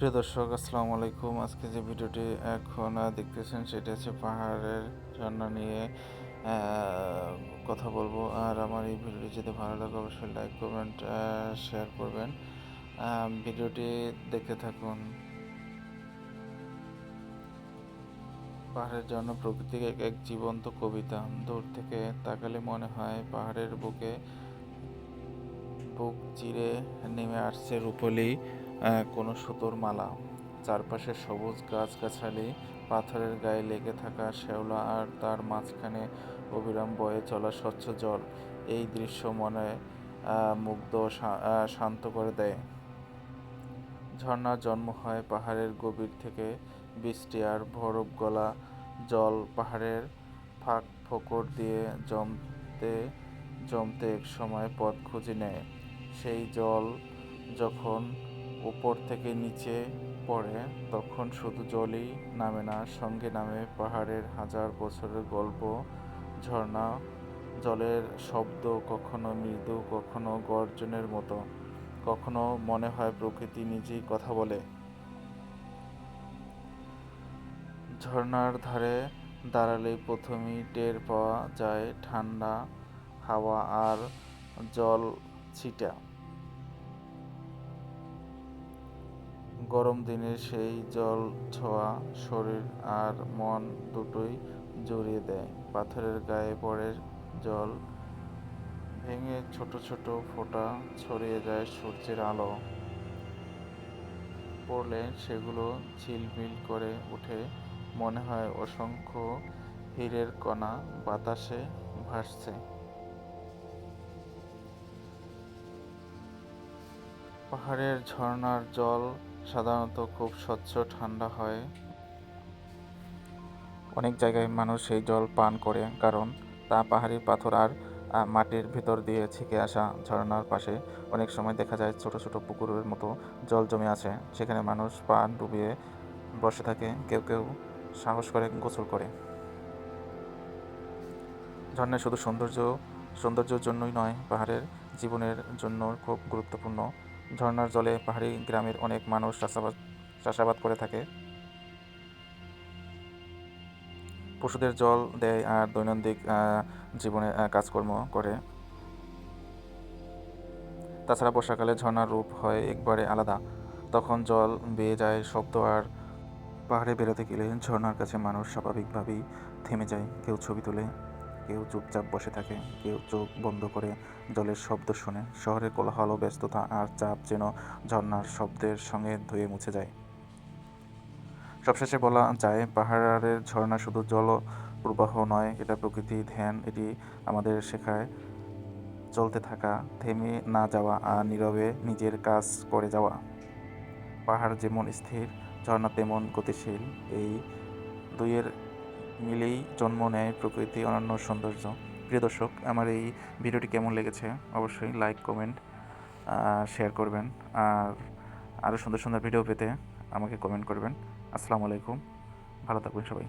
প্রিয় দর্শক, আসসালামু আলাইকুম। আজকে যে ভিডিওটি এখন দেখতেছেন, সেটা হচ্ছে পাহাড়ের ঝর্ণা নিয়ে কথা বলব। আর আমার এই ভিডিওটি যদি ভালো লাগে, অবশ্যই লাইক, কমেন্ট শেয়ার করবেন। ভিডিওটি দেখতে থাকুন। পাহাড়ের জন্য প্রকৃতির এক এক জীবন্ত কবিতা। দূর থেকে তাকালে মনে হয় পাহাড়ের বুকে বুক চিরে নেমে আসছে রূপলি। কোনো সুতোর মালা। চারপাশে সবুজ গাছগাছালি, পাথরের গায়ে লেগে থাকা শ্যাওলা আর তার মাঝখানে অবিরাম বয়ে চলা স্বচ্ছ জল। এই দৃশ্য মনে মুগ্ধ শান্ত করে দেয়। ঝর্ণার জন্ম হয় পাহাড়ের গভীর থেকে। বৃষ্টি আর বরফ গলা জল পাহাড়ের ফাঁক ফোকর দিয়ে জমতে জমতে এক সময় পথ খুঁজে নেয়। সেই জল যখন উপর থেকে নিচে পড়ে, তখন শুধু জলই নামে না, সঙ্গে নামে পাহাড়ের হাজার বছরের গল্প, ঝর্ণা, জলের শব্দ, কখনো মৃদু, কখনো গর্জনের মতো। কখনো মনে হয় প্রকৃতি নিজেই কথা বলে। ঝর্ণার ধারে দাঁড়ালেই প্রথমেই টের পাওয়া যায় ঠান্ডা হাওয়া আর জল ছিটা। গরম দিনে সেই জল ছোঁয়া শরীর আর মন দুটোই জড়িয়ে দেয়। পাথরের গায়ে পড়ে জল ভেঙে ছোট ছোট ফোঁটা ছড়িয়ে যায় সূর্যের আলো। পড়লে সেগুলো ঝিলমিল করে ওঠে মনে হয় অসংখ্য হীরের কণা বাতাসে ভাসছে। পাহাড়ের ঝর্ণার জল সাধারণত খুব স্বচ্ছ, ঠান্ডা হয়। অনেক জায়গায় মানুষ এই জল পান করে, কারণ তা পাহাড়ি পাথর আর মাটির ভিতর দিয়ে ছিকে আসা ঝর্ণার পাশে। অনেক সময় দেখা যায় ছোট ছোট পুকুরের মতো জল জমে আছে। সেখানে মানুষ পা ডুবিয়ে বসে থাকে, কেউ কেউ সাহস করে, গোসল করে। ঝর্ণা শুধু সৌন্দর্য, সৌন্দর্যের জন্যই নয়, পাহাড়ের জীবনের জন্য খুব গুরুত্বপূর্ণ। ঝর্ণার জলে পাহাড়ি গ্রামের অনেক মানুষ চাষাবাদ চাষাবাদ করে থাকে। পশুদের জল দেয় আর দৈনন্দিন জীবনে কাজকর্ম করে। তাছাড়া বর্ষাকালে ঝর্ণার রূপ হয় একবারে আলাদা। তখন জল বেয়ে যায়, শব্দ আর পাহাড়ে বেরোতে গেলে ঝর্ণার কাছে মানুষ স্বাভাবিকভাবেই থেমে যায়। কেউ ছবি তোলে কেউ চুপচাপ বসে থাকে, কেউ চোখ বন্ধ করে জলের শব্দ শুনে। শহরের কোলাহল ব্যস্ততা আর চাপ যেন ঝর্ণার শব্দের সঙ্গে ধুয়ে মুছে যায়। সবশেষে বলা যায়, পাহাড়ের ঝর্ণা শুধু জল প্রবাহ নয়, এটা প্রকৃতি, ধ্যান, এটি আমাদের শেখায় চলতে থাকা, থেমে না যাওয়া আর নীরবে নিজের কাজ করে যাওয়া। পাহাড় যেমন স্থির, ঝর্ণা তেমন গতিশীল। এই দুইয়ের মিলেই জন্ম নেয় প্রকৃতি, অনন্য সৌন্দর্য। প্রিয় দর্শক, আমার এই ভিডিওটি কেমন লেগেছে অবশ্যই লাইক, কমেন্ট শেয়ার করবেন। আর আরও সুন্দর সুন্দর ভিডিও পেতে আমাকে কমেন্ট করবেন। আসসালামু আলাইকুম। ভালো থাকবেন সবাই।